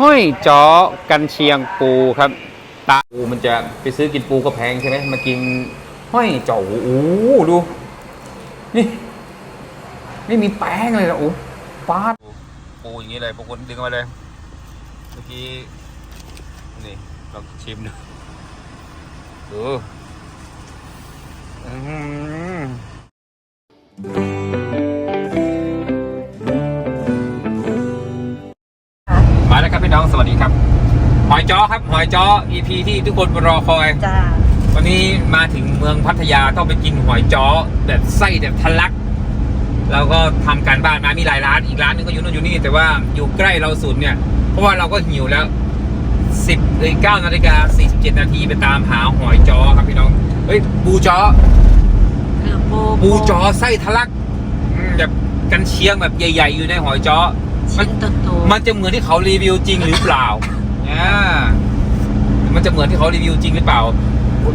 ห้อยจ้อกันเชียงปูครับตาปูมันจะไปซื้อกินปูก็แพงใช่ไหมมากินห้อยจ้อโอ้โหดู นี่ ไม่มีแป้งเลยนะโอ้ปาดปูอย่างนี้เลยพวกคุณดึงมาเลยเมื่อกี้นี่ลองชิมดูดูอื้อหือม พี่น้องสวัสดีครับ หอยจ้อครับหอยจ้อ EP ที่ทุกคนรอคอย จ้าวันนี้มาถึงเมืองพัทยาต้องไปกินหอยจ้อแบบไส้แบบทะลักเราก็ทำการบ้านมามีหลายร้านอีกร้านหนึงก็อยู่นู่นอยู่นี่ แต่ว่าอยู่ใกล้เราสุดเนี่ย เพราะว่าเราก็หิวแล้ว 10เอ้ย9นาฬิกา47นาทีไปตามหาหอยจ้อครับพี่น้องเฮ้ยปูจ้อเออปูปูจ้อไส้ทะลักอืมแบบกันเชียงแบบใหญ่ ๆ อยู่ในหอยจ้อ ชิ้นโตๆมันจะเหมือนที่เขารีวิวจริงหรือเปล่าอ่ามันจะเหมือนที่เขารีวิวจริงหรือเปล่า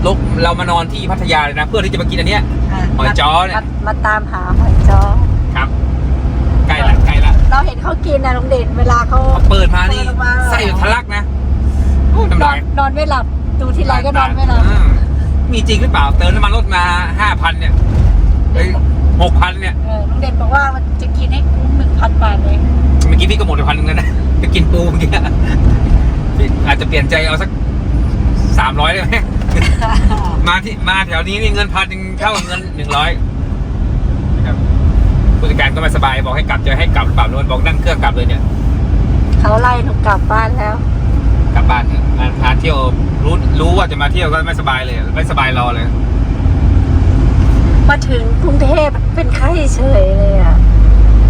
ลกเรามานอนที่พัทยาเลยนะ เพื่อที่จะมากินอันเนี้ยะหอยจ้อเนี่ยมามาตามหาหอยจ้อครับใกล้ละใกล้ละเราเห็นเขากินนะลุงเด่นเวลาเขาพอเปิดมานี่เปิดมาไส้แบบทะลักนะโอ้ยน้ำนอลานยนอนไม่หลับดูทีไรก็นอนไม่หลับอ่ามีจริงหรือเปล่าเติมน้ำมันรถมาห้าพันเนี่ยเฮ้ยหกพันเนี่ยเออลุงเด่นบอกว่ามันจะกินให้คุ้มหนึ่งพันบาทเลย เมื่อกี้พี่ก็หมดไปพันหนึงแล้วนะไปกินปูเมื่อกี้อาจจะเปลี่ยนใจเอาสักสามร้อยได้ไหมมาที่มาแถวนี้นี่เงินพันหนึ่งเท่ากับเงินหนึ่งร้อยนะครับผู้จัดการก็ไม่สบายบอกให้กลับจะให้กลับหรือเปล่าโนนบอกนั่งเครื่องกลับเลยเนี่ยเขาไล่หนูกลับบ้านแล้ว กลับบ้านเถอะมาพาเที่ยวรู้รู้ว่าจะมาเที่ยวก็ไม่สบายเลยไม่สบายรอเลยมาถึงกรุงเทพเป็นไข้เฉยเลยอะ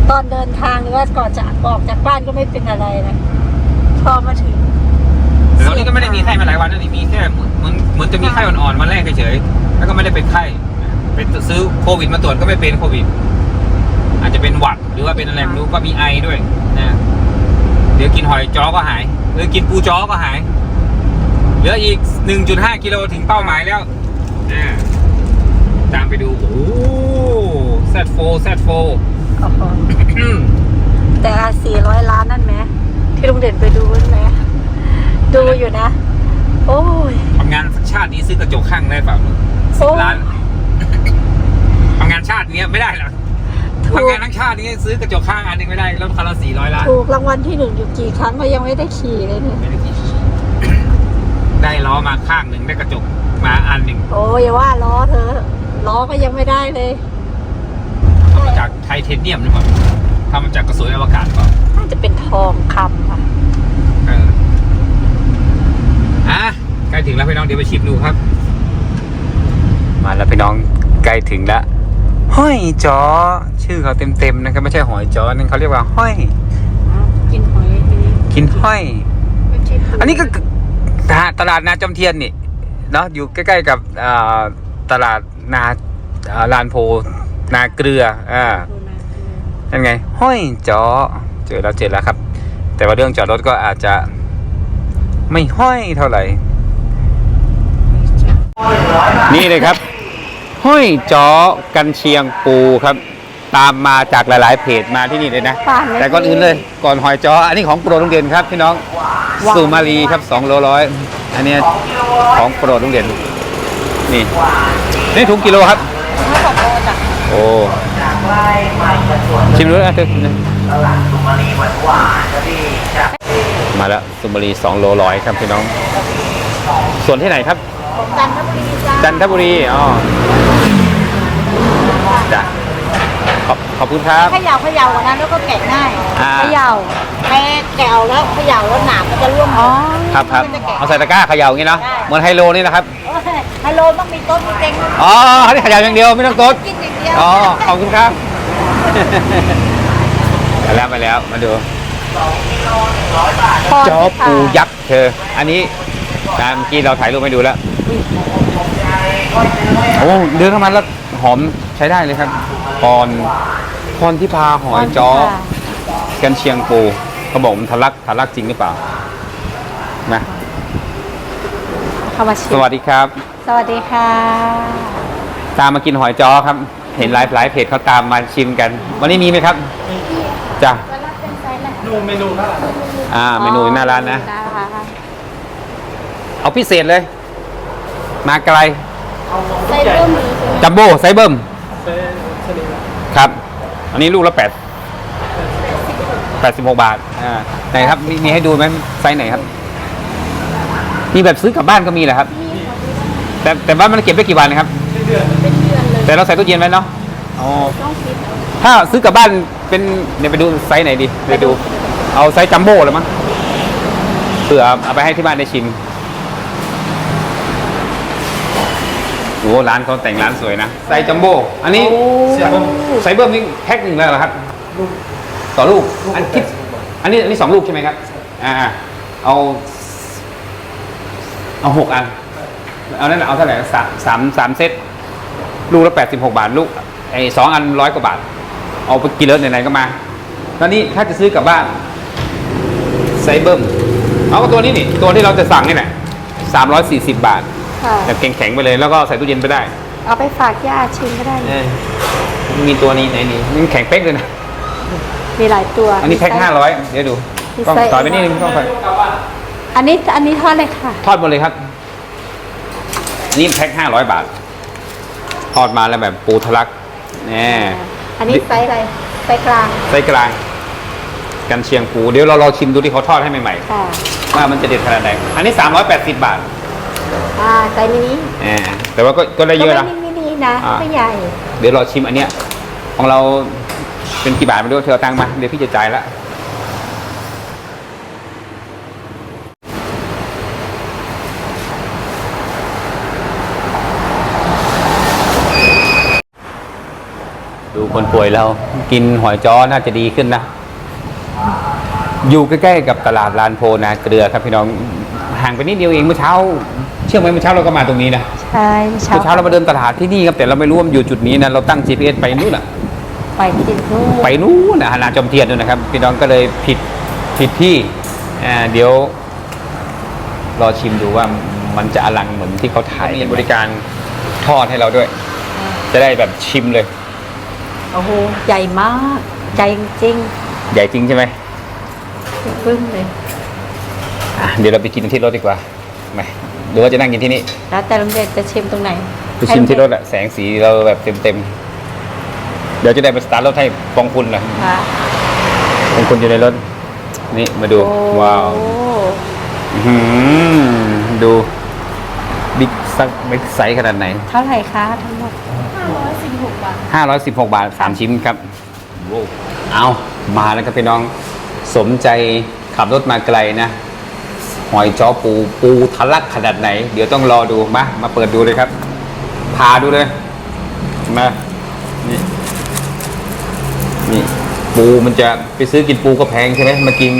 ตอนเดินทางหรือว่าก่อนจะออกจากบ้านก็ไม่เป็นอะไรนะพอมาถึงแต่ตอนนี้ก็ไม่ได้มีไข้มาหลายวันแล้วนี่มีแค่เหมือนเหมือนเหมือนจะมีไข้อ่อนๆมาแรกเฉยๆแล้วก็ไม่ได้เป็นไข้ไปซื้อโควิดมาตรวจก็ไม่เป็นโควิด อาจจะเป็นหวัดหรือว่าเป็นอะไรไม่รู้ก็มีไอด้วยนะเดี๋ยวกินหอยจ้อก็หายหรือกินปูจ้อก็หายเหลืออีก 1.5 กิโลถึงเป้าหมายแล้วอ่าตามไปดูโอ้แซดโฟแซดโฟโอ้โหแต่สี่ร้อยล้านนั่นไหมที่ลุงเด่นไปดูนั่นไหมดูอยู่นะ โอ้ยทำงานสักชาตินี้ซื้อกระจกข้างได้เปล่าโอ้ล้านทำงานชาติเนี้ยไม่ได้หรอกถูกทำงานทั้งชาตินี้ซื้อกระจกข้างอันหนึงไม่ได้รถคันละสี่ร้อยล้านถูกรางวัลที่หนึ่งอยู่กี่ครั้งก็ยังไม่ได้ขี่เลยเนี่ยไม่ได้กี่ได้ล้อมาข้างหนึ่งได้กระจกมาอันหนึ่งโอ้ยอย่าว่าล้อเธอะล้อก็ยังไม่ได้เลยทำมาจากไทเทเนียมหรือเปล่า ทำมาจากกระสวยอวกาศเปล่าน่าจะเป็นทองคำค่ะเอออะใกล้ถึงแล้วพี่น้องเดี๋ยวไปชิมดูครับ มาแล้วพี่น้องใกล้ถึงแล้วห้อยจ้อชื่อเขาเต็มๆนะครับไม่ใช่หอยจ้อนั่นเขาเรียกว่าห้อย กินหอยทีนี้กินห้อย ไม่ใช่ปูอันนี้ก็ตลาดตลาดนาจอมเทียนนี่เนาะอยู่ใกล้ๆกับอ่าตลาดนาอ่าลานโพนาเกลืออ่าดู นะนั่นไง ห้อยจ้อเจอแล้วเจอแล้วครับ แต่ว่าเรื่องจอดรถก็อาจจะไม่ห้อยเท่าไหร่ นี่เลยครับ ห้อยจ้อกันเชียงปูครับ ตามมาจากหลาย ๆ เพจมาที่นี่เลยนะป่านเลย แต่ก่อนอื่นเลย ก่อนหอยจ้ออันนี้ของโปรดโรงเรียนครับพี่น้องว้าวสุมาลีครับสองโลร้อยอันเนี้ยของโปรดโรงเรียนนี่นี่ถุงกิโลครับไม่ขอโทษอะโอ้ ชิมดูนะเธอมาแล้วสุมาลีสองโลร้อยครับพี่น้อง ส่วนที่ไหนครับผมจันทบุรีจ้าจันทบุรีอ๋อจ้ะขอบขอบคุณครับเขย่าเขย่ากันนะแล้วก็แกะง่ายอ่าเขย่าแพ้แกะเอาแล้วเขย่าแล้วหนามมันจะร่วงอ๋อครับครับเอาใส่ตะกร้าเขย่าอย่างนี้เนาะได้เหมือนไฮโลนี่นะครับฮัลโหลต้องมีต้นมีเต็งนะอ๋ออันนี้เขย่าอย่างเดียวไม่ต้องตดกินอย่าง เดียวอ๋อขอบคุณครับ มาแล้วมาแล้วมาดูพอจอปูยักษ์เธอ อันนี้การเมื่อกี้เราถ่ายรูปให้ดูแล้วโอ้เดินเข้ามาแล้วหอมใช้ได้เลยครับพรพรที่พาหอยจ้อกันเชียงปูเขาบอกมันทะลักทะลักจริงหรือเปล่านะเข้ามาชิสมวัสดีครับ สวัสดีค่ะ ตามมากินหอยจ้อครับ เห็นหลายหลายเพจเขาตามมาชิมกัน วันนี้มีไหมครับจ้ะมุมเมนูเท่าไหร่อ่าเมนูหน้าร้านนะหน้าร้านเอาพิเศษเลย มาไกลเอาของไส้ใหญ่เบิ้มมีใช่ไหมจัมโบ้ไซส์เบิ้มเส้นชนิดละครับ อันนี้ลูกละแปดแปดสิบหกบาทอ่าไหนครับมีมีให้ดูไหมไซส์ไหนครับ มีแบบซื้อกลับบ้านก็มีแหละครับ แต่แต่ว่ามันเก็บได้กี่วันนะครับ แต่เราใส่ตู้เย็นไว้เนาะอ๋อต้องคิดเอาถ้าซื้อกลับบ้านเป็นเดี๋ยวไปดูไซส์ไหนดีไปดู เอาไซส์จัมโบ้เลยมั้งเผื่อเอาไปให้ที่บ้านได้ชิมโอ้ร้านเขาแต่งร้านสวยนะไซส์จัมโบ้อันนี้เสียบไซส์เบิ้มนี่แพ็คหนึ่งแล้วเหรอครับลูกต่อลูกลูกอันละคิด80อันนี้อันนี้สองลูกใช่ไหมครับอ่าเอาเอาหกอัน เอานั่นน่ะเอาเท่าไหร่สามสามสามเซต ลูกละแปดสิบหกบาท ลูกไอ้สองอันร้อยกว่าบาท เอาไปกินแล้วไหนๆก็มาตอนนี้ถ้าจะซื้อกลับบ้านไซส์เบิ้มเอาก็ตัวนี้นี่ตัวที่เราจะสั่งนี่แหละสามร้อยสี่สิบบาทค่ะแบบแข็งๆไปเลยแล้วก็ใส่ตู้เย็นไปได้เอาไปฝากย่าชิมก็ได้นะเอ้ยมีตัวนี้ไหนนี่มันแข็งเป๊กเลยนะ มีหลายตัวอันนี้แพ็คมีไส้ห้าร้อยเดี๋ยวดูมีต้องไส้ ต่อยไปนิดนึงต้องไปอันนี้อันนี้ทอดเลยค่ะ ทอดหมดเลยครับอันนี้แพ็คห้าร้อยบาท ทอดมาแล้วแบบปูทะลักแน่อันนี้ไซส์อะไรไซส์กลางไส้กลาง กันเชียงปูเดี๋ยวเราลองชิมดูที่เขาทอดให้ใหม่ค่ะๆว่ามันจะเด็ดขนาดไหนอันนี้สามร้อยแปดสิบบาทอ่าไซส์มินิแหมแต่ว่าก็ก็ได้เยอะก็นะไม่มินินะอ่า ไม่ใหญ่เดี๋ยวเราชิมอันเนี้ยของเราเป็นกี่บาทไม่รู้เธอเอาตังค์มาเดี๋ยวพี่จะจ่ายละ คนป่วยเรา กินหอยจ้อน่าจะดีขึ้นนะ อยู่ใกล้ๆกับตลาดลานโพนาเกลือครับพี่น้องห่างไปนิดเดียวเองเมื่อเช้า เชื่อไหมเมื่อเช้าเราก็มาตรงนี้นะใช่เมื่อเช้าเรามาเดินตลาดที่นี่ครับแต่เราไม่รู้ว่ามันอยู่จุดนี้นะเราตั้ง GPS ไปนู่นน่ะไปติดนู่นไปนู่นนะหนาจอมเทียนนู่นนะครับ พี่น้องก็เลยผิดผิดที่อ่าเดี๋ยวรอชิมดูว่ามันจะอลังเหมือนที่เขาถ่ายมีบริการทอดให้เราด้วย จะได้แบบชิมเลย โอ้โห ใหญ่มาก ใหญ่จริงใหญ่จริงใช่ไหมๆปึ้งเลย อะเดี๋ยวเราไปกินที่รถดีกว่าไหมหรือว่าจะนั่งกินที่นี่แล้วแต่โรงเรียนจะชิมตรงไหนไปชิมที่รถอะแสงสีเราแบบเต็มๆเดี๋ยวจะได้ไปสตาร์ทรถให้ปองคุณนะค่ะ ปองคุณอยู่ในรถ นี่มาดูโอ้ว้าว อื้อหือดูบิ๊กซักบิ๊กไซส์ขนาดไหน เท่าไหร่คะทั้งหมด 516 บาท 3 ชิ้นครับเอามาแล้วครับพี่น้องสมใจขับรถมาไกลนะหอยจ้อปูปูทะลักขนาดไหน เดี๋ยวต้องรอดูมามาเปิดดูเลยครับพาดูเลยมานี่นี่ปูมันจะไปซื้อกินปูก็แพงใช่ไหมมากิน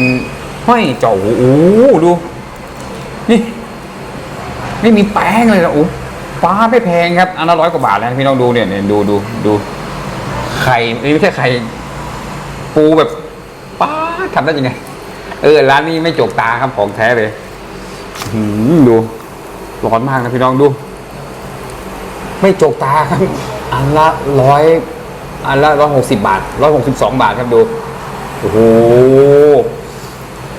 ห้อยเจ้าโอ้โหดู นี่ ไม่มีแป้งเลยนะโอ้ ฟ้าไม่แพงครับ อันละร้อยกว่าบาทนะพี่น้องดูเนี่ยเนี่ยดูดูดูไข่นี่ไม่ใช่ไข่ปูแบบป้าทำได้ยังไง เออร้านนี้ไม่จกตาครับของแท้เลยดูร้อนมากนะพี่น้องดู ไม่จกตาครับ อันละร้อยอันละร้อยหกสิบาทร้อยหกสิบสองบาทครับดูโอ้โห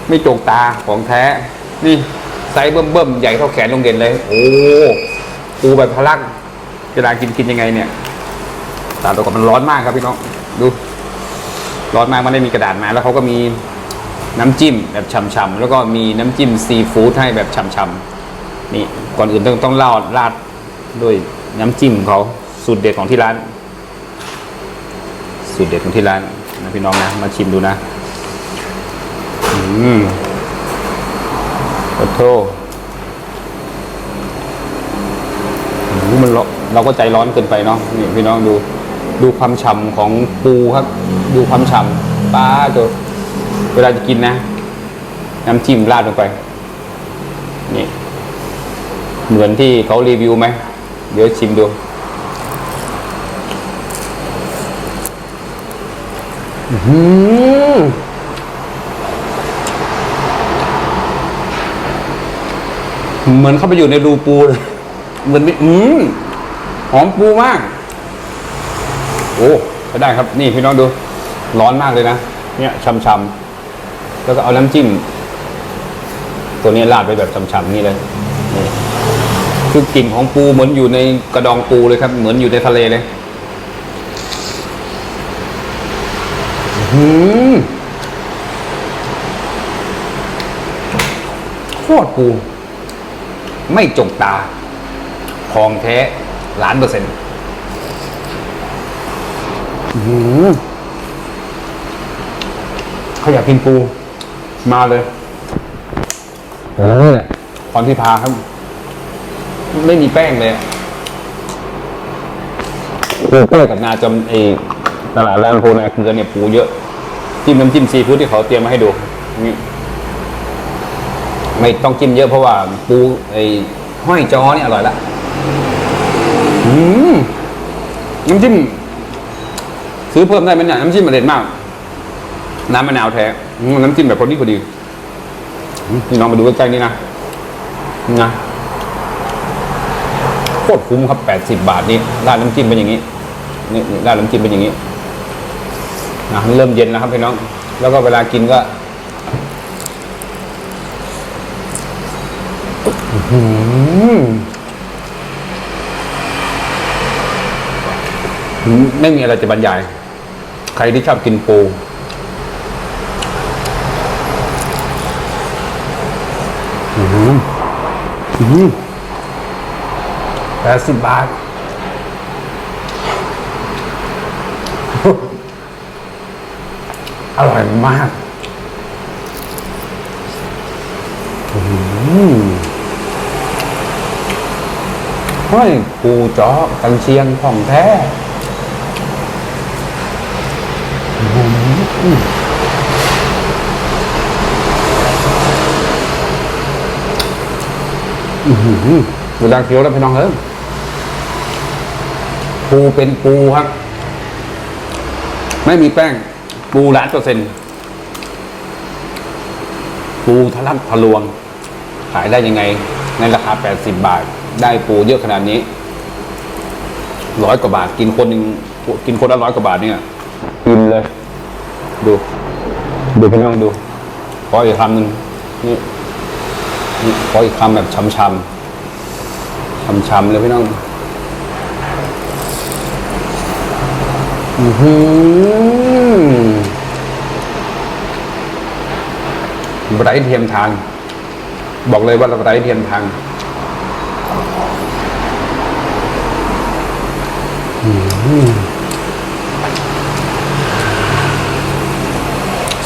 ไม่จกตาของแท้ นี่ไซส์เบิ่มๆใหญ่เท่าแขนลงเด่นเลย โอ้ ปูแบบพลักเวลากินกินยังไงเนี่ยตาตัวกับมันร้อนมากครับพี่น้องดู ร้อนมากมันได้มีกระดาษมาแล้วเขาก็มีน้ำจิ้มแบบฉ่ำๆแล้วก็มีน้ำจิ้มซีฟู้ดให้แบบฉ่ำๆนี่ก่อนอื่นต้องต้องราดราดด้วยน้ำจิ้มเขาสูตรเด็ดของที่ร้าน สูตรเด็ดของที่ร้านนะพี่น้องนะมาชิมดูนะ อืมขอโทษโอ้โห มันเราก็ใจร้อนเกินไปเนาะนี่พี่น้องดูดูความฉ่ำของปูครับ ดูความฉ่ำปลาตัวเวลาจะกินนะ น้ำจิ้มราดลงไป นี่ เหมือนที่เขารีวิวไหม เดี๋ยวชิมดู อื้อหือเหมือนเข้าไปอยู่ในรูปูเลย เหมือนไม่อืมหอมปูมาก โอ้ใช้ได้ครับ นี่พี่น้องดู ร้อนมากเลยนะ เนี่ยช่ำๆแล้วก็เอาน้ำจิ้ม ตัวนี้ราดไปแบบฉ่ำๆนี่เลยนี่คือกลิ่นของปูเหมือนอยู่ในกระดองปูเลยครับ เหมือนอยู่ในทะเลเลยหือโคตรปู ไม่จกตา ของแท้ล้านเปอร์เซ็นต์อื้อหือเขาอยากกินปู มาเลยเออพรที่พาครับ ไม่มีแป้งเลยอะปูเป้กับนาจอมไอตลาดแรมโพนาเกลือเนี่ยปูเยอะ จิ้มน้ำจิ้มซีฟู้ดที่เขาเตรียมมาให้ดูนี่ไม่ต้องจิ้มเยอะเพราะว่าปูไอห้อยจอเนี่ยอร่อยละ อืมน้ำจิ้มซื้อเพิ่มได้ไหมเนี่ยน้ำจิ้มมันเด็ดมาก น้ำมะนาวแท้น้ำจิ้มแบบพอดีพอดีพี่น้องมาดูใกล้ๆนี่นะนะโคตรคุ้มครับแปดสิบบาทนี่ราดน้ำจิ้มเป็นอย่างนี้นี่ราดน้ำจิ้มเป็นอย่างนี้นะเริ่มเย็นแล้วครับพี่น้อง แล้วก็เวลากินก็อื้อหือ ไม่มีอะไรจะบรรยาย ใครที่ชอบกินปูแปดสิบบาทอร่อยมากอื้อหือเฮ้ยปูจ้อกันเชียงของแท้อื้อหื ออื้อหือเวลาเคี้ยวแล้วพี่น้องเอ้ยปูเป็นปูครับ ไม่มีแป้ง ปูล้านเปอร์เซ็นต์ปูทะลักทะลวง ขายได้ยังไง ในราคา 80 บาท ได้ปูเยอะขนาดนี้ร้อยกว่าบาท กินคนหนึ่งกินคนละร้อยกว่าบาทเนี่ยกินเลย ดู ดูพี่น้องดูขออีกคำหนึ่งนี่นี่ขออีกคำแบบช้ำๆช้ำๆเลยพี่น้องอือหือไร้เทียมทาง บอกเลยว่าเราไร้เทียมทางอื้อ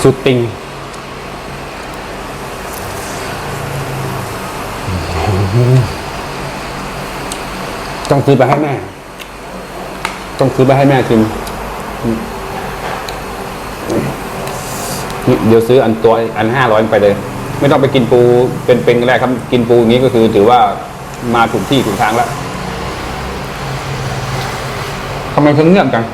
หือสุดติงต้องซื้อไปให้แม่ ต้องซื้อไปให้แม่ชินเดี๋ยวซื้ออันตัวอันห้าร้อยไปเลย ไม่ต้องไปกินปูเป็นเป็นแรกครับ กินปูอย่างนี้ก็คือ ถือว่ามาถูกที่ถูกทางแล้วทำไมถึงเงียบจัง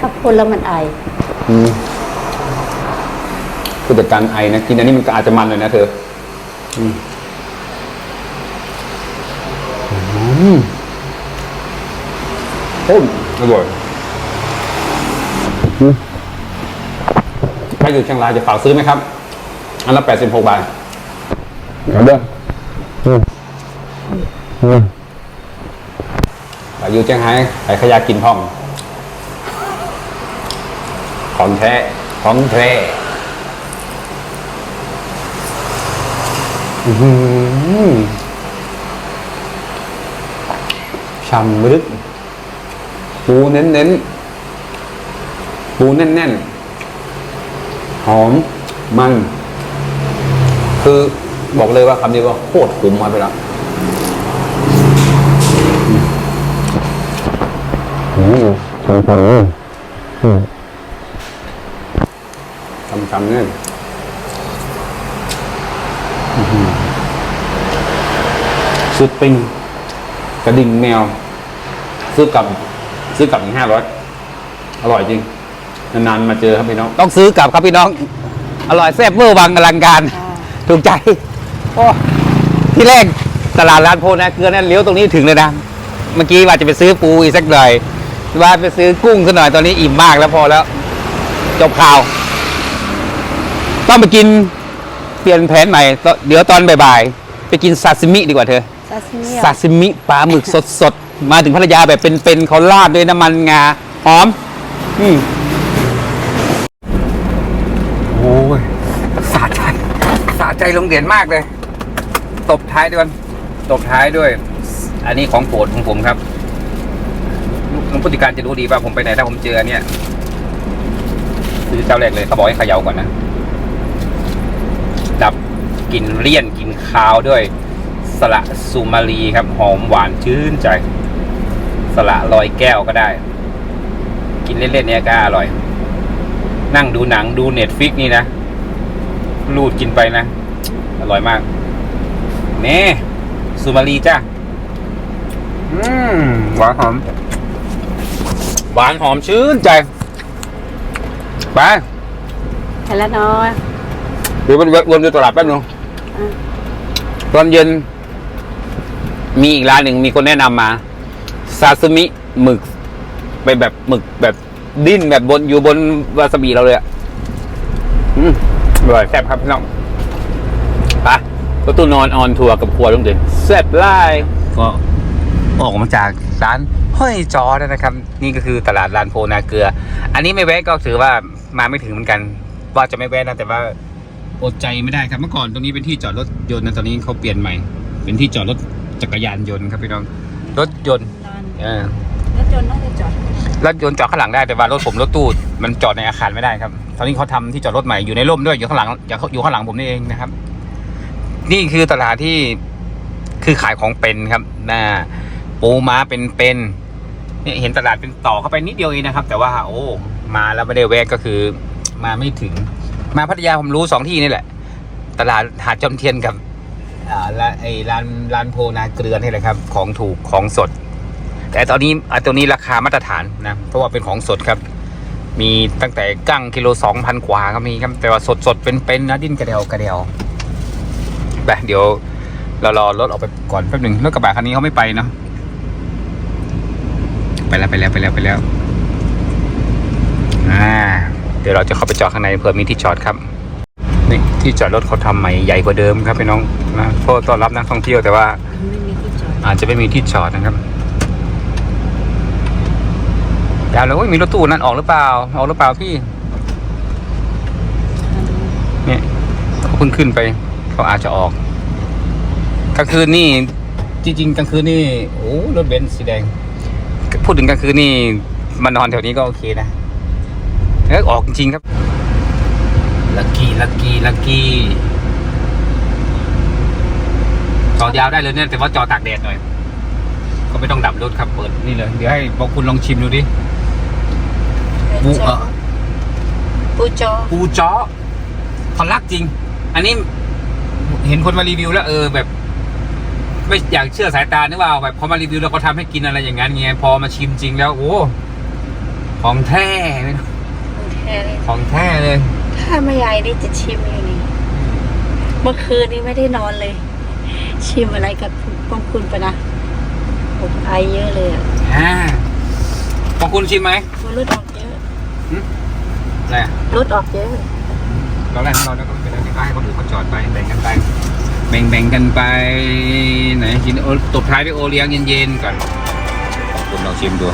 ถ้าพูดแล้วมันไออืมผู้จัดการไอนะกินอันนี้มันก็อาจจะมันเลยนะเธออืมอืมโอ้ยอร่อยอืมใครอยู่เชียงรายจะฝากซื้อไหมครับ อันละแปดสิบหกบาทเอาเด้ออืมอืมใครอยู่เชียงรายใครขยากินพ่อง ของแท้ ของแท้อื้อหือฉ่ำลึกปูเน้นเน้นๆปูแน่นแน่นๆหอม มัน คือบอกเลยว่าคำนี้ว่าโคตรคุ้มมาไปแล้วอืมฉ่ำๆเลยอืม ทำทำเนี่ยอื้อหือสุดปิงกระดิ่งแมว ซื้อกลับ ซื้อกลับอีกห้าร้อยอร่อยจริง นานๆมาเจอครับพี่น้อง ต้องซื้อกลับครับพี่น้อง อร่อยแซ่บเวอร์วังอลังการ ถูกใจ โอ้ ที่แรกตลาดร้านโพนะเกลือนั่นเลี้ยวตรงนี้ถึงเลยนะ เมื่อกี้ว่าจะไปซื้อปูอีกสักหน่อย ว่าไปซื้อกุ้งซะหน่อยตอนนี้อิ่มมากแล้วพอแล้ว จบข่าว ต้องไปกินเปลี่ยนแผนใหม่ตเดี๋ยวตอนบ่ายๆไปกินซาซิมิดีกว่าเธอซาซิมิซาซิมิปลาหมึกสดๆ มาถึงพัทยาแบบเป็นๆเขาราดด้วยน้ำมันงาหอม อืมโอ้ยสะใจสะใจลงเด่นมากเลย ตบท้ายด้วยตบท้ายด้วย อันนี้ของโปรดของผมครับลุงผู้จัดการจะรู้ดีว่าผมไปไหนถ้าผมเจออันเนี่ยซื้อเจ้าแรกเลยเขาบอกให้เขย่าก่อนนะดับ กลิ่นเลี่ยนกลิ่นคาวด้วยสละซูมารีครับหอมหวานชื่นใจ สละลอยแก้วก็ได้ กินเล่นๆเนี่ยก็อร่อย นั่งดูหนังดูเน็ตฟิกนี่นะ รูดกินไปนะ อร่อยมากเน่ซูมารีจ้าอืมหวานหอม หวานหอมชื่นใจ ไปไปแล้วเนาะเดี๋ยววนดูตลาดแป๊บนึงอืม ตอนเย็น มีอีกร้านหนึ่งมีคนแนะนำมาซาซิมิหมึกเป็นแบบหมึกแบบดิ้นแบบบนอยู่บนวาซาบิเราเลยอะอืมอร่อยแซ่บครับพี่น้องไปรถตู้นอนออนทัวร์กับครัวลุงเด่นแซ่บไล่ก็ออกมาจากร้านห้อยจอแล้วนะครับ นี่ก็คือตลาดลานโพนาเกลือ อันนี้ไม่แวะก็ถือว่ามาไม่ถึงเหมือนกัน ว่าจะไม่แวะนะแต่ว่า อดใจไม่ได้ครับเมื่อก่อนตรงนี้เป็นที่จอดรถยนต์นะตอนนี้เขาเปลี่ยนใหม่ เป็นที่จอดรถจักรยานยนต์ครับพี่น้องรถยนต์นอนเออรถยนต์น่าจะจอดรถยนต์จอดข้างหลังได้แต่ว่ารถผมรถตู้มันจอดในอาคารไม่ได้ครับตอนนี้เขาทำที่จอดรถใหม่อยู่ในร่มด้วยอยู่ข้างหลังอยู่ข้างหลังผมนี่เองนะครับ นี่คือตลาดที่คือขายของเป็นครับน่าปูม้าเป็นเป็นเนี่ยเห็นตลาดเป็นต่อเข้าไปนิดเดียวเองนะครับ แต่ว่าโอ้มาแล้วไม่ได้แวะก็คือมาไม่ถึง มาพัทยาผมรู้สองที่นี่แหละ ตลาดหาดจอมเทียนกับอ่าละไอ้ร้านร้านโพนาเกลือนี่แหละครับ ของถูกของสด แต่ตอนนี้อะตัวนี้ราคามาตรฐานนะ เพราะว่าเป็นของสดครับ มีตั้งแต่กั้งกิโลสองพันกว่าก็มีครับแต่ว่าสดสดเป็นๆนะดิ้นกระเดียวกระเดียวไปเดี๋ยวเรารอรถออกไปก่อนแป๊บหนึ่งรถกระบะคันนี้เขาไม่ไปเนาะไปแล้วไปแล้วไปแล้วไปแล้ว อ่า เดี๋ยวเราจะเข้าไปจอดข้างในเผื่อมีที่จอดครับนี่ที่จอดรถเขาทำใหม่ใหญ่กว่าเดิมครับพี่น้องนะเพื่อต้อนรับนักท่องเที่ยวแต่ว่าไม่มีที่จอดอาจจะไม่มีที่จอดนะครับยาวเลยว่ามีรถตู้นั่นออกหรือเปล่าออกหรือเปล่าพี่เนี่ยเขาเพิ่งขึ้นไปเขาอาจจะออกกลางคืนนี่จริงๆกลางคืนนี่โอ้รถเบนซ์สีแดง พูดถึงกลางคืนนี่มานอนแถวนี้ก็โอเคนะ เออออกจริงๆครับ ลักกี้ลักกี้ลักกี้จอดยาวได้เลยเนี่ยแต่ว่าจอตากแดดหน่อย ก็ไม่ต้องดับรถครับเปิดนี่เลย เดี๋ยวให้บอกคุณลองชิมดูดิปูเออปูจอปูจ้อเขารักจริง อันนี้เห็นคนมารีวิวแล้วเออแบบไม่อยากเชื่อสายตานึกว่าแบบพอมารีวิวแล้วเขาทำให้กินอะไรอย่างนั้นไงพอมาชิมจริงแล้วโอ้ของแท้เลยนะแท้เลยของแท้เลยถ้าไม่ยายนี่จะชิมอยู่นี่เมื่อคืนนี้ไม่ได้นอนเลย ชิมอะไรกับป้องคุณไปนะผมไอเยอะเลยอะอ่าของคุณชิมไหมมันรุดออกเยอะอะไรอะรุดออกเยอะเราแรกเราแล้วก็เป็นอะไรที่ให้คนอื่นเขาจอดไปแบ่งกันไป แบ่งแบ่งกันไปไหนกินโอตบท้ายด้วยโอเลี้ยงเย็นๆก่อนขอบคุณลองชิมดู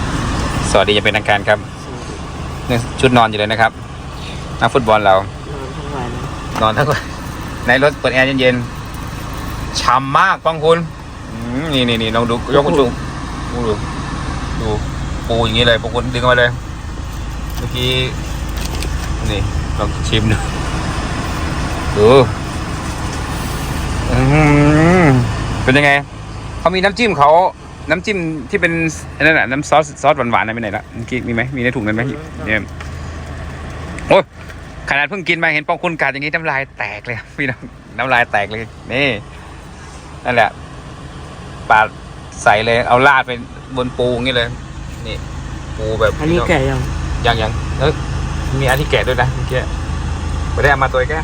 สวัสดีจะเป็นทางการครับ เนี่ยชุดนอนอยู่เลยนะครับนักฟุตบอลเรา นอนทั้งวันในรถเปิดแอร์เย็นๆช่ำมากป้องคุณอืมนี่นี่นี่ลองดูยกคุณดูดูดูดูปูอย่างนี้เลยป้องคุณดึงออกมาเลย เมื่อกี้นี่ลองชิมดูดูอืมเป็นยังไงเขามีน้ำจิ้มเขา น้ำจิ้มที่เป็นอันนั่นแหะน้ำซอสซอสหวานๆนะมีไหนละเมื่อกี้มีไหมมีในถุงนั้นไหมเนี่ยโอ้ยขนาดเพิ่งกินมาเห็นปองคุณกัดอย่างนี้น้ำลายแตกเลยครับพี่น้องน้ำลายแตกเลยนี่นั่นแหละปาดใส่เลยเอาลาดไปบนปูอย่างนี้เลย นี่ปูแบบอันนี้แก่ยังยังยังเออมีอันที่แกะด้วยนะเมื่อกี้ไม่ได้เอามาตัวแก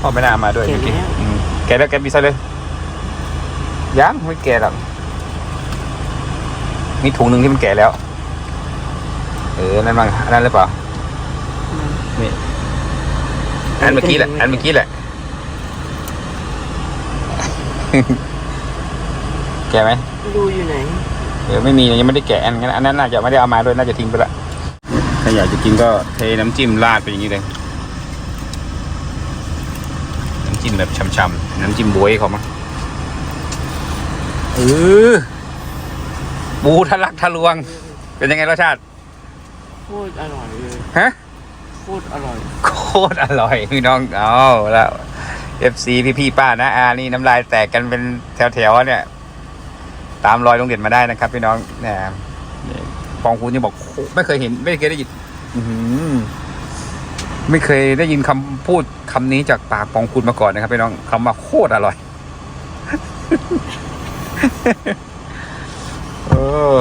พ่อไม่น่าเอามาด้วยเมื่อกี้อืมแกะแล้วแกะมีใส่เลยยังไม่แกะหรอก มีถุงหนึ่งที่มันแกะแล้วออนั่นบ้างอันนั้นหรือเปล่านี่อันเมื่อกี้แหละอันเมื่อกี้แหละ แกะไหมดูอยู่ไหนเออไม่มียังไม่ได้แกะอันนั้นอันนั้นน่าจะไม่ได้เอามาด้วยน่าจะทิ้งไปละถ้าอยากจะกินก็เทน้ำจิ้มราดไปอย่างนี้เลยน้ำจิ้มแบบช่ำๆน้ำจิ้มบวยเขามาเออ ปูทะลักทะลวง เป็นยังไงรสชาติโคตรอร่อยเลยฮะโคตรอร่อยโคตรอร่อยพี่น้องเอาแล้ว FC พี่พี่ๆป้านะอานี่น้ำลายแตกกันเป็นแถวๆเนี่ย ตามรอยโรงเรียนมาได้นะครับ พี่น้องเนี่ยนี่ปองคุณยังบอกโคไม่เคยเห็น ไม่เคยได้ยินอื้อหือไม่เคยได้ยินคำพูดคำนี้จากปากปองคุณมาก่อนนะครับพี่น้องคำว่าโคตรอร่อย เออ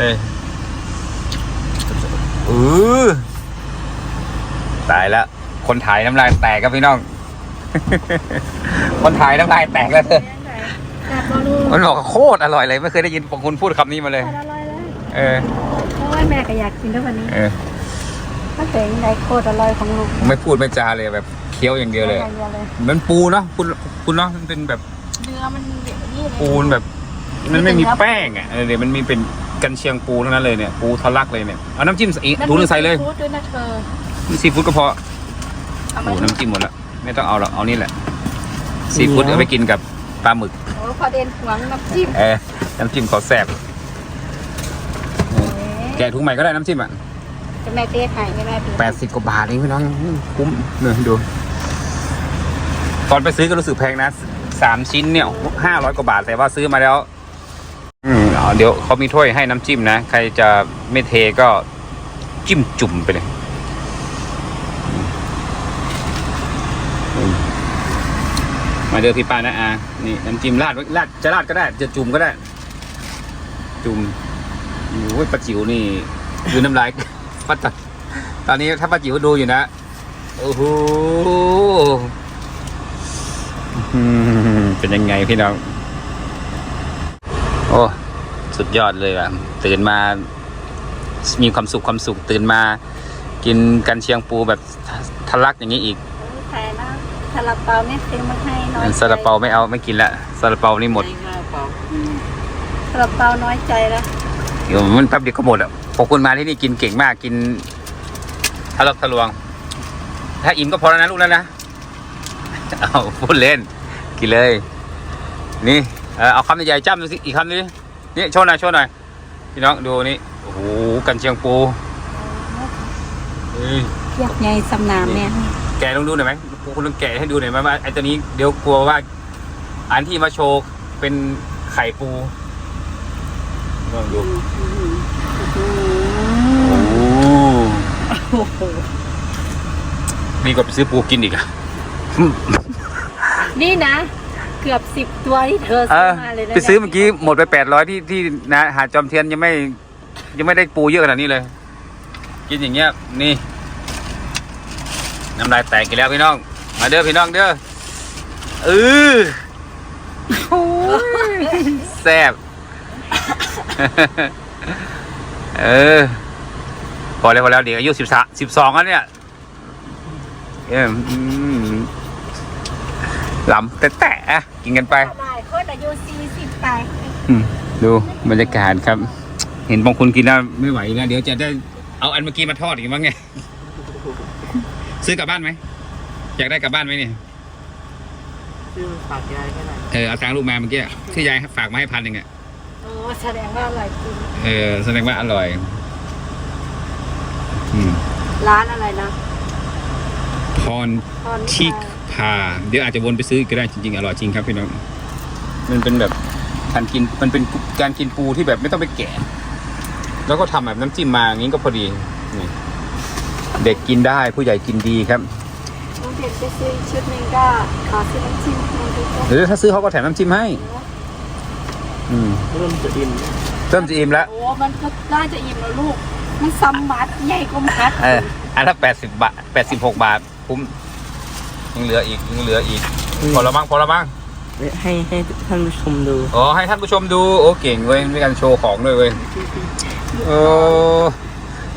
นี่เออตายแล้วคนถ่ายน้ำลายแตกครับพี่น้อง คนถ่ายน้ำลายแตกแล้วเธอกลับมาลูกมันบอกว่าโคตรอร่อยเลยไม่เคยได้ยินปองคุณพูดคำนี้มาเลย อร่อยเลยเออเพราะว่าแม่ก็อยากกินด้วยวันนี้เออถ้าเป็นในโคตรอร่อยของลูกไม่พูดไม่จาเลยแบบเคี้ยวอย่างเดียวเลยอางดียวเลยมันปูเนาะคุณคุณเนาะมันเป็นแบบเนื้อมันนี่เลยปูนแบบ มันไม่มีแป้งอะเออเดี๋ยวมันมีเป็นกันเชียงปูเท่านั้นเลยเนี่ยปูทะลักเลยเนี่ยเอาน้ำจิ้มใส่อีกถุงหนึงใส่เลยซีฟู้ดด้วยนะเธอซีฟู้ดก็พอเอามาโอ้น้ำจิ้มหมดละไม่ต้องเอาหรอกเอานี่แหละซีฟู้ดเอาไปกินกับปลาหมึกโอ้พอเด่นหวังน้ำจิ้มเออน้ำจิ้มขอแซ่บแกะถุงใหม่ก็ได้น้ำจิ้มอะจะแม่เตี้ยไข่ให้แม่ดูแปดสิบกว่าบาทเองพี่น้องคุ้มเนี่ยดูตอนไปซื้อก็รู้สึกแพงนะสามชิ้นเนี่ยห้าร้อยกว่าบาทแต่ว่าซื้อมาแล้วอืม เดี๋ยวเขามีถ้วยให้น้ำจิ้มนะ ใครจะไม่เทก็จิ้มจุ่มไปเลยมาเจอพี่ป้านะอานี่น้ำจิ้มราดราดจะราดก็ได้ จะจุ่มก็ได้ จุ่มโอ้ยปลาจิ๋วนี่ดูน้ำลายป้าตตอนนี้ถ้าป้าจิ๋วดูอยู่นะโอ้โหเป็นยังไงพี่น้อง โอ้ สุดยอดเลยอะตื่นมา มีความสุขความสุขตื่นมา กินกันเชียงปูแบบทะลักอย่างนี้อีกไข่นะซาลาเปาไม่ซื้อมาให้น้อยใจซาลาเปาไม่เอาไม่กินละซาลาเปานี่หมดไม่ง่ายเปล่าซาลาเปาน้อยใจแล้วเดี๋ยวมันแป๊บเดียวก็หมดอะพอคุณมาที่นี่กินเก่งมากกินทะลักทะลวง ถ้าอิ่มก็พอแล้วนะลูกแล้วนะเอาพูดเล่น กินเลย นี่ เออเอาคำใหญ่ๆจ้ำดูสิอีกคำนึงดิ นี่โชว์หน่อยโชว์หน่อยพี่น้องดูนี่โอ้โหกันเชียงปูเฮ้ยเทียบใหญ่สำนามเนี่ยแกะลองดูหน่อยไหมคุณลองแกะให้ดูหน่อยไหมว่าไอ้ตัวนี้เดี๋ยวกลัวว่า อันที่มาโชว์เป็นไข่ปูลองดูโอ้โหมีกว่าไปซื้อปูกินอีกอะนี่นะ เกือบสิบตัวที่เธอเอซื้ออมาเลยนะไปซื้อเมื่อกี้หมดไปแปดร้อยที่ที่นะหาดจอมเทียนยังไม่ ยังไม่ได้ปูเยอะขนาดนี้เลย กินอย่างเงี้ยนี่น้ำลายแตกอีกแล้วพี่น้อง มาเด้อพี่น้องเด้อเออโอ้ยแซ่บ เออพอแล้วพอแล้วเด็กอายุสิบสามสิบสองแล้วเนี่ยเอออืม ลำแต่แต่กินกันไปได้คนอายุสี่สิบไปอืมดูบรรยากาศครับ เห็นบางคนกินแล้วไม่ไหวนะเดี๋ยวจะได้เอาอันเมื่อกี้มาทอดอีกมั้งไงซื้อกลับบ้านไหมอยากได้กลับบ้านไหมเนี่ยชื่อฝากยายแค่ไหนเออเอาตังค์ลูกมาเมื่อกี้ที่ยายฝากมาให้พันหนึ่งอะโอ้แสดงว่าอร่อยจริงเออแสดงว่าอร่อยอืมร้านอะไรนะพรตอนชิก พา เดี๋ยวอาจจะวนไปซื้ออีกก็ได้จริงๆ อร่อยจริงครับพี่น้อง มันเป็นแบบการกิน มันเป็นการกินปูที่แบบไม่ต้องไปแกะ แล้วก็ทำแบบน้ำจิ้มมาอย่างนี้ก็พอดีนี่เด็กกินได้ผู้ใหญ่กินดีครับน้องเพชรไปซื้ออีกชุดหนึ่งก็ขอซื้อน้ำจิ้มมาดูก็หรือถ้าซื้อเขาก็แถมน้ำจิ้มให้ อืมเริ่มจะอิ่มเริ่มจะอิ่มแล้วโอ้ มันก็น่าจะอิ่มแล้วลูก มันซ้ำมัดใหญ่กว่ามัดเอออันละแปดสิบบาทแปดสิบหกบาทคุ้ม ยังเหลืออีกยังเหลืออีกพอละมั้งพอละมั้งให้ให้ท่านผู้ชมดู อ๋อให้ท่านผู้ชมดูโอ้เก่งเว้ยมีการโชว์ของด้วยเว้ยโอ้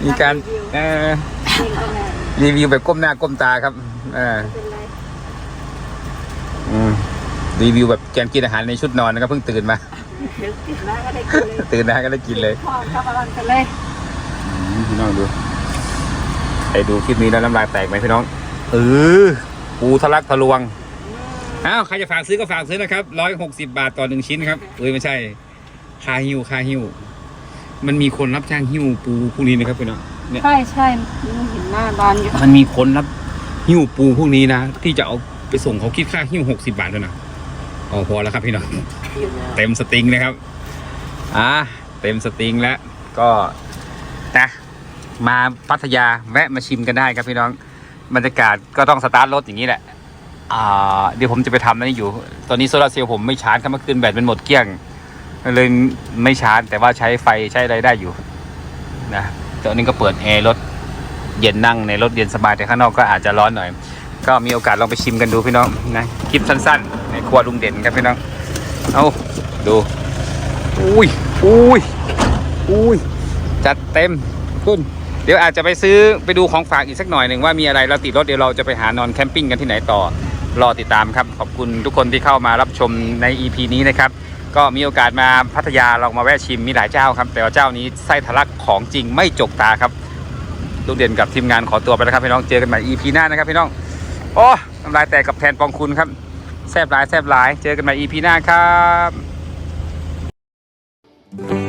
มีการเออเองก็ไม่รีวิวแบบก้มหน้าก้มตาครับเออเป็นไรอืมรีวิวแบบการกินอาหารในชุดนอนนะครับเพิ่งตื่นมา เดี๋ยวกินนะก็ได้กินเลยตื่นมาก็ได้กินเลยพ่อเข้ามาลอนกันเลยอืมพี่น้องดูใครดูคลิปนี้แล้วน้ำลายแตกไหมพี่น้องเออ ปูทะลักทะลวงอ้าวใครจะฝากซื้อก็ฝากซื้อนะครับร้อยหกสิบาทต่อหนึ่งชิ้นครับเอ้ยไม่ใช่ค่าหิ้วค่าหิ้วมันมีคนรับจ้างหิ้วปูพวกนี้นะครับพี่น้องเนี่ยใช่ใช่มันเห็นหน้าบ้านอยู่มันมีคนรับหิ้วปูพวกนี้นะที่จะเอาไปส่งเขาคิดค่าหิ้วหกสิบาทด้วยนะอ๋อพอแล้วครับพี่น้องเต็มสตริงนะครับอ่าเต็มสตริงแล้วก็นะมาพัทยาแวะมาชิมกันได้ครับพี่น้อง บรรยากาศก็ต้องสตาร์ทรถอย่างนี้แหละอ่าเดี๋ยวผมจะไปทำนั่นอยู่ ตอนนี้โซลาร์เซลล์ผมไม่ชาร์จครับเมื่อคืนแบตมันหมดเกลี้ยง เลยไม่ชาร์จ แต่ว่าใช้ไฟใช้อะไรได้อยู่นะตอนนี้ก็เปิดแอร์รถเย็นนั่งในรถเย็นสบายแต่ข้างนอกก็อาจจะร้อนหน่อย ก็มีโอกาสลองไปชิมกันดูพี่น้องนะคลิปสั้นๆ ในครัวลุงเด่นครับพี่น้องเอาดูอุ้ยอุ้ยอุ้ยจัดเต็มคุณ เดี๋ยวอาจจะไปซื้อไปดูของฝากอีกสักหน่อยหนึ่งว่ามีอะไรเราติดรถเดี๋ยวเราจะไปหานอนแคมปิ้งกันที่ไหนต่อรอติดตามครับขอบคุณทุกคนที่เข้ามารับชมใน EP นี้นะครับก็มีโอกาสมาพัทยาลองมาแวะชิมมีหลายเจ้าครับ แต่ว่าเจ้านี้ไส้ทะลักของจริงไม่จกตาครับลูกเด่นกับทีมงานขอตัวไปแล้วครับพี่น้องเจอกันใหม่ EP หน้านะครับพี่น้องโอ้น้ำลายแตกกับแทนปองคุณครับแซบหลายแซบหลาย เจอกันใหม่ EP หน้าครับ